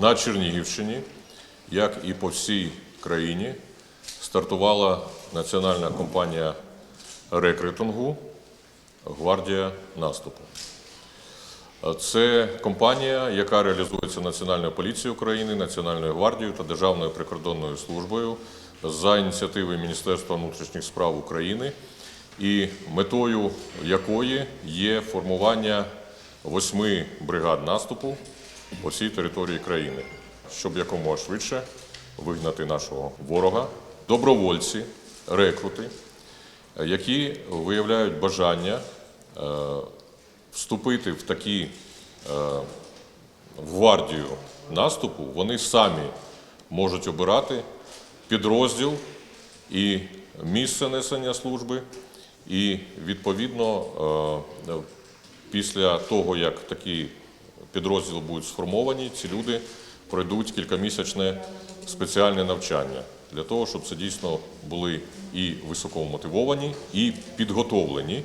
на Чернігівщині, як і по всій країні, стартувала національна кампанія рекрутингу Гвардія наступу. Це компанія, яка реалізується Національною поліцією України, Національною гвардією та Державною прикордонною службою за ініціативи Міністерства внутрішніх справ України, і метою якої є формування восьми бригад наступу по всій території країни, щоб якомога швидше вигнати нашого ворога, добровольці, рекрути, які виявляють бажання е, вступити в такі е, гвардію наступу, вони самі можуть обирати підрозділ і місце несення служби, і відповідно е, після того, як такі підрозділи будуть сформовані, ці люди пройдуть кількамісячне спеціальне навчання для того, щоб це дійсно були і високомотивовані, і підготовлені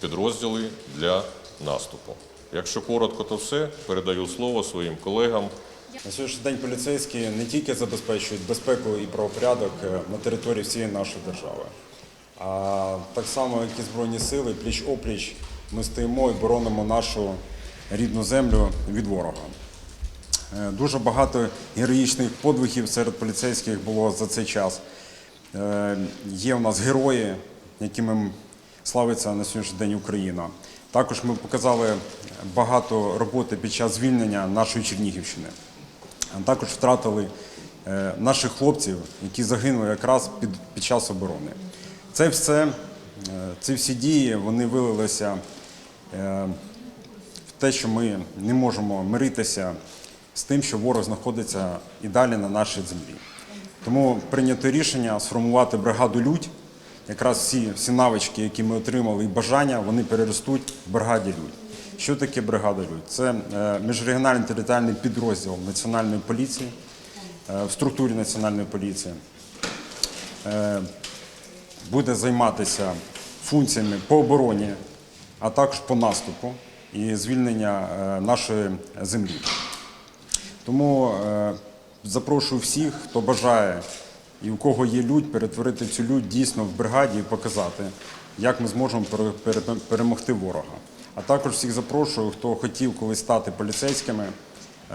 підрозділи для наступу. Якщо коротко, то все. Передаю слово своїм колегам. На сьогоднішній день поліцейські не тільки забезпечують безпеку і правопорядок е, на території всієї нашої держави, а так само, як і Збройні сили, пліч опліч ми стоїмо і боронимо нашу рідну землю від ворога. Е, Дуже багато героїчних подвигів серед поліцейських було за цей час. Е, Є у нас герої, якими славиться на сьогоднішній день Україна. Також ми показали багато роботи під час звільнення нашої Чернігівщини. Також втратили е, наших хлопців, які загинули якраз під, під час оборони. Це все, ці всі дії вони вилилися те, що ми не можемо миритися з тим, що ворог знаходиться і далі на нашій землі. Тому прийнято рішення сформувати бригаду Людь. Якраз всі, всі навички, які ми отримали, і бажання, вони переростуть в бригаді Людь. Що таке бригада Людь? Це е, міжрегіональний територіальний підрозділ Національної поліції е, в структурі Національної поліції. Е, буде займатися функціями по обороні, а також по наступу і звільнення е, нашої землі. Тому е, запрошую всіх, хто бажає і у кого є лють, перетворити цю лють дійсно в бригаді і показати, як ми зможемо пере- пере- перемогти ворога. А також всіх запрошую, хто хотів колись стати поліцейськими,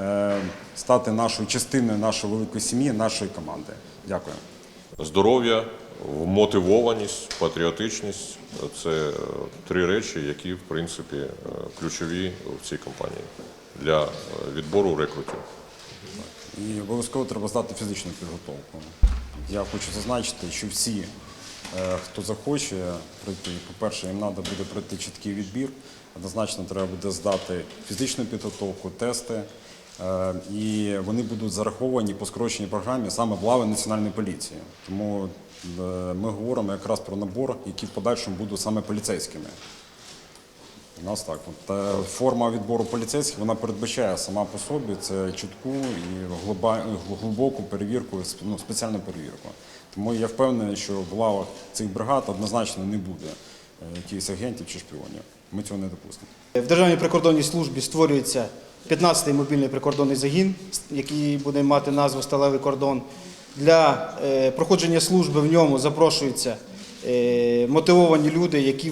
е, стати нашою частиною нашої великої сім'ї, нашої команди. Дякую. Здоров'я, мотивованість, патріотичність це е, три речі, які в принципі е, ключові в цій кампанії для е, відбору рекрутів. І обов'язково треба здати фізичну підготовку. Я хочу зазначити, що всі, хто захоче пройти, по-перше, їм треба буде пройти чіткий відбір. Однозначно треба буде здати фізичну підготовку, тести. Е, І вони будуть зараховані по скороченій програмі саме в лави Національної поліції. Тому е, ми говоримо якраз про набор, який в подальшому будуть саме поліцейськими. У нас так. От, е, форма відбору поліцейських вона передбачає сама по собі це чітку і глибоку перевірку, ну, спеціальну перевірку. Тому я впевнений, що в лавах цих бригад однозначно не буде якихось агентів чи шпіонів. Ми цього не допустимо. В Державній прикордонній службі створюється 15-й мобільний прикордонний загін, який буде мати назву Сталевий кордон. Для е, проходження служби в ньому запрошуються е, мотивовані люди, які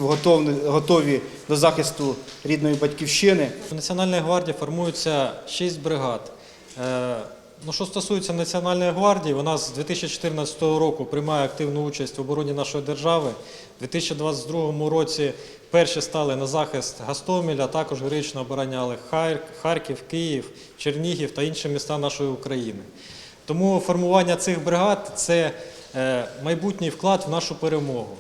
готові, до захисту рідної батьківщини. В Національній гвардії формується 6 бригад. Ну, що стосується Національної гвардії, вона з 2014 року приймає активну участь в обороні нашої держави. У 2022 році перші стали на захист Гастомеля, також героїчно обороняли Харків, Київ, Чернігів та інші міста нашої України. Тому формування цих бригад це е, майбутній вклад в нашу перемогу.